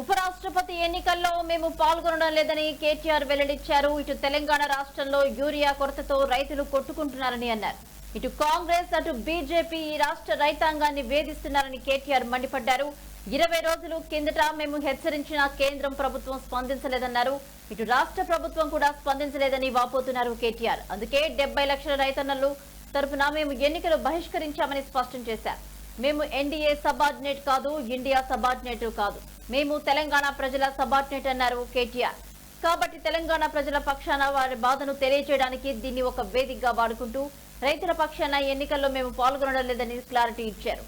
ఉపరాష్ట్రపతి ఎన్నికల్లో మేము పాల్గొనడం లేదని కేటీఆర్ వెల్లడించారు. ఇటు తెలంగాణ రాష్ట్రంలో యూరియా కొరతతో రైతులు కొట్టుకుంటున్నారని అన్నారు. ఇటు కాంగ్రెస్ అటు బీజేపీ ఈ రాష్ట్ర రైతాంగాన్ని వేధిస్తున్నారని కేటీఆర్ మండిపడ్డారు. ఇరవై రోజులు కిందట మేము హెచ్చరించిన కేంద్రం ప్రభుత్వం స్పందించలేదన్నారు. ఇటు రాష్ట్ర ప్రభుత్వం కూడా స్పందించలేదని వాపోతున్నారు కేటీఆర్. అందుకే డెబ్బై లక్షల రైతన్నలు తరపున మేము ఎన్నికలు బహిష్కరించామని స్పష్టం చేశారు. మేము ఎన్డీఏ సబార్డినేట్ కాదు ఇండియా సబార్డినేట్ కాదు. మేము తెలంగాణ ప్రజల సబార్డినేట్ అన్నారు కేటీఆర్. కాబట్టి తెలంగాణ ప్రజల పక్షాన వారి బాధను తెలియజేయడానికి దీన్ని ఒక వేదికగా వాడుకుంటూ రైతుల పక్షాన ఎన్నికల్లో మేము పాల్గొనడం లేదని క్లారిటీ ఇచ్చారు.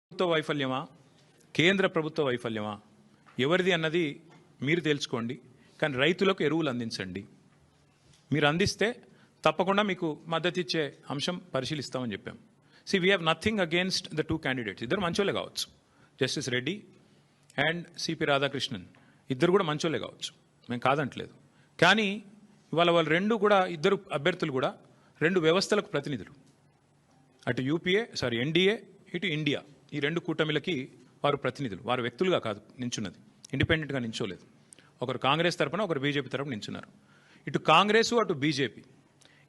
ప్రభుత్వ వైఫల్యమా? కేంద్ర ప్రభుత్వ వైఫల్యమా? ఎవరిది అన్నది మీరు తెలుసుకోండి కానీ రైతులకు ఎరువులు అందించండి. మీరు అందిస్తే తప్పకుండా మీకు మద్దతు ఇచ్చే అంశం పరిశీలిస్తామని చెప్పాం. See we have nothing against the two candidates ఇద్దరు మంచోళ్ళే కావచ్చు. Justice Reddy and CP Radhakrishnan. ఇద్దరు కూడా మంచోళ్ళే కావచ్చు. మేము కాదంటలేదు. కానీ ఇవాళ వాళ్ళు రెండు కూడా ఇద్దరు అభ్యర్థులు కూడా రెండు వ్యవస్థలకు ప్రతినిధులు. అటు యూపీఏ సారీ ఎన్డీఏ ఇటు ఇండియా. ఈ రెండు కూటమిలకి వారు ప్రతినిధులు. వారు వ్యక్తులుగా కాదు నించున్నది. ఇండిపెండెంట్గా నించోలేదు. ఒకరు కాంగ్రెస్ తరపున ఒకరు బీజేపీ తరపున నించున్నారు. ఇటు కాంగ్రెసు అటు బీజేపీ.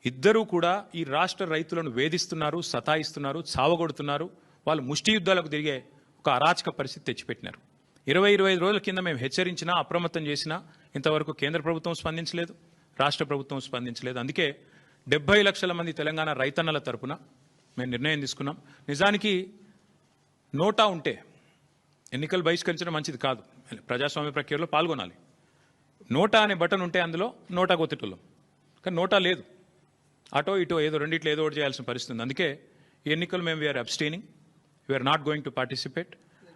ఇద్దరూ కూడా ఈ రాష్ట్ర రైతులను వేధిస్తున్నారు సతాయిస్తున్నారు చావగొడుతున్నారు. వాళ్ళు ముష్టి యుద్ధాలకు తిరిగే ఒక అరాచక పరిస్థితి తెచ్చిపెట్టినారు. ఇరవై ఇరవై ఐదు రోజుల కింద మేము హెచ్చరించినా అప్రమత్తం చేసినా ఇంతవరకు కేంద్ర ప్రభుత్వం స్పందించలేదు రాష్ట్ర ప్రభుత్వం స్పందించలేదు. అందుకే డెబ్బై లక్షల మంది తెలంగాణ రైతన్నల తరపున మేము నిర్ణయం తీసుకున్నాం. నిజానికి నోటా ఉంటే ఎన్నికలు బహిష్కరించడం మంచిది కాదు. ప్రజాస్వామ్య ప్రక్రియలో పాల్గొనాలి. నోటా అనే బటన్ ఉంటే అందులో నోటా కొత్తటోళ్ళం కానీ నోటా లేదు. అటో ఇటో ఏదో రెండిట్లో ఏదో ఒకటి చేయాల్సిన పరిస్థితి ఉంది. అందుకే ఈ ఎన్నికలు మేము we are abstaining we are not going to participate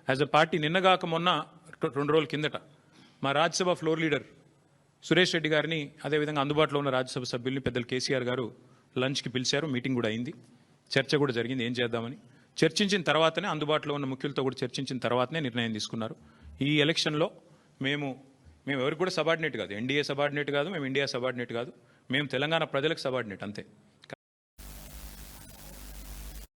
as a party నిన్నగాక మొన్న రెండు రోజుల కిందట మా రాజ్యసభ ఫ్లోర్ లీడర్ సురేష్ రెడ్డి గారిని అదేవిధంగా అందుబాటులో ఉన్న రాజ్యసభ సభ్యుల్ని పెద్దలు కేసీఆర్ గారు లంచ్కి పిలిచారు. మీటింగ్ కూడా అయింది. చర్చ కూడా జరిగింది. ఏం చేద్దామని. చర్చించిన తర్వాతనే అందుబాటులో ఉన్న ముఖ్యులతో కూడా చర్చించిన తర్వాతనే నిర్ణయం తీసుకున్నారు. ఈ ఎలక్షన్లో మేము మేము ఎవరికి కూడా సబార్డినేట్ కాదు. ఎన్డీఏ సబార్డినేట్ కాదు. మేము ఇండియా సబార్డినేట్ కాదు. మేము తెలంగాణ ప్రజలకు సబార్డినేట్ అంతే.